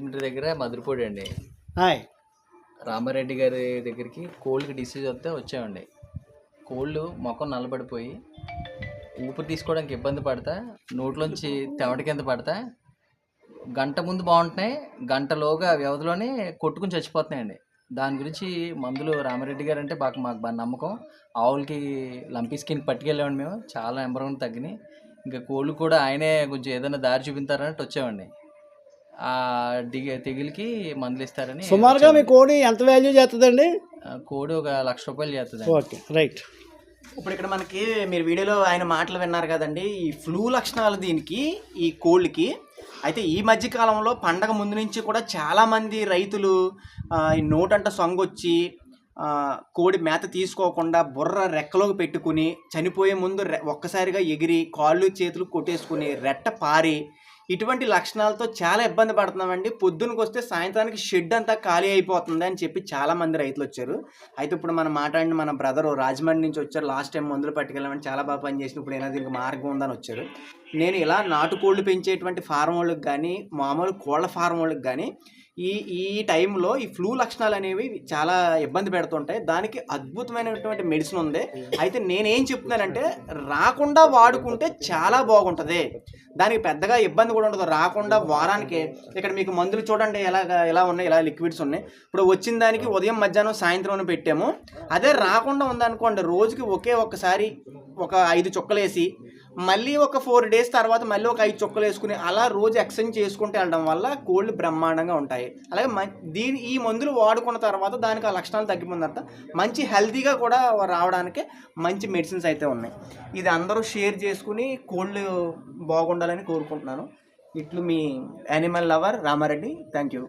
రాజమండ్రి దగ్గర మధురపూడి అండి. హాయ్. రామారెడ్డి గారి దగ్గరికి కోల్డ్కి డిసీజ్ వస్తే వచ్చామండి. కోళ్ళు మొఖం నల్లబడిపోయి ఊపిరి తీసుకోవడానికి ఇబ్బంది పడతా నోట్లోంచి తెవట కింద పడతా గంట ముందు బాగుంటున్నాయి గంటలోగా వ్యవధిలోనే కొట్టుకుని చచ్చిపోతున్నాయండి. దాని గురించి మందులు రామారెడ్డి గారు అంటే బాగా మాకు బాగా నమ్మకం. ఆవులకి లంపీ స్కిన్ పట్టుకెళ్ళామండి మేము చాలా నెంబర్ తగ్గినాయి. ఇంకా కోళ్ళు కూడా ఆయనే కొంచెం ఏదైనా దారి చూపించారన్నట్టు వచ్చామండి. దిగ తెగులకి మందులు ఇస్తారని సుమారుగా మీ. కోడి ఎంత వాల్యూ చేస్తుందండి? కోడి ఒక లక్ష రూపాయలు చేస్తుంది ఓకే రైట్. ఇప్పుడు ఇక్కడ మనకి మీరు వీడియోలో ఆయన మాటలు విన్నారు కదండి ఈ ఫ్లూ లక్షణాలు దీనికి ఈ కోళ్ళకి. అయితే ఈ మధ్య కాలంలో పండగ ముందు నుంచి కూడా చాలామంది రైతులు ఈ నోటంట సొంగొచ్చి కోడి మేత తీసుకోకుండా బుర్ర రెక్కలోకి పెట్టుకుని చనిపోయే ముందు రె- ఒక్కసారిగా ఎగిరి కాళ్ళు చేతులు కొట్టేసుకుని రెట్ట పారి ఇటువంటి లక్షణాలతో చాలా ఇబ్బంది పడుతున్నామండి. పొద్దునకి వస్తే సాయంత్రానికి షెడ్ అంతా ఖాళీ అయిపోతుంది అని చెప్పి చాలామంది రైతులు వచ్చారు. అయితే ఇప్పుడు మనం మాట్లాడిన మన బ్రదర్ రాజమండ్రి నుంచి వచ్చారు. లాస్ట్ టైం మందులు పట్టుకెళ్ళామని చాలా బాగా పనిచేసిన ఇప్పుడు ఏదైనా దీనికి మార్గం ఉందని వచ్చారు. నేను ఇలా నాటుకోళ్ళు పెంచేటువంటి ఫారం వాళ్ళకి కానీ మామూలు కోళ్ళ ఫారం వాళ్ళకి కానీ ఈ ఈ టైంలో ఈ ఫ్లూ లక్షణాలు అనేవి చాలా ఇబ్బంది పెడుతుంటాయి. దానికి అద్భుతమైనటువంటి మెడిసిన్ ఉంది. అయితే నేనేం చెప్తున్నానంటే రాకుండా వాడుకుంటే చాలా బాగుంటుంది. దానికి పెద్దగా ఇబ్బంది కూడా ఉండదు. రాకుండా వారానికి ఇక్కడ మీకు మందులు చూడండి ఎలా ఎలా ఉన్నాయి ఇలా లిక్విడ్స్ ఉన్నాయి. ఇప్పుడు వచ్చిన దానికి ఉదయం మధ్యాహ్నం సాయంత్రం పెట్టాము. అదే రాకుండా ఉందనుకోండి రోజుకి ఒకే ఒక్కసారి ఒక ఐదు చుక్కలు వేసి మళ్ళీ ఒక ఫోర్ డేస్ తర్వాత మళ్ళీ ఒక ఐదు చుక్కలు వేసుకుని అలా రోజు ఎక్స్చేంజ్ చేసుకుంటూ వెళ్ళడం వల్ల కోళ్ళు బ్రహ్మాండంగా ఉంటాయి. అలాగే మ- దీని ఈ మందులు వాడుకున్న తర్వాత దానికి ఆ లక్షణాలు తగ్గిపోయిన తర్వాత మంచి హెల్తీగా కూడా రావడానికి మంచి మెడిసిన్స్ అయితే ఉన్నాయి. ఇది అందరూ షేర్ చేసుకుని కోళ్ళు బాగుండాలని కోరుకుంటున్నాను. ఇట్లు మీ animal lover Ramareddy. Thank you.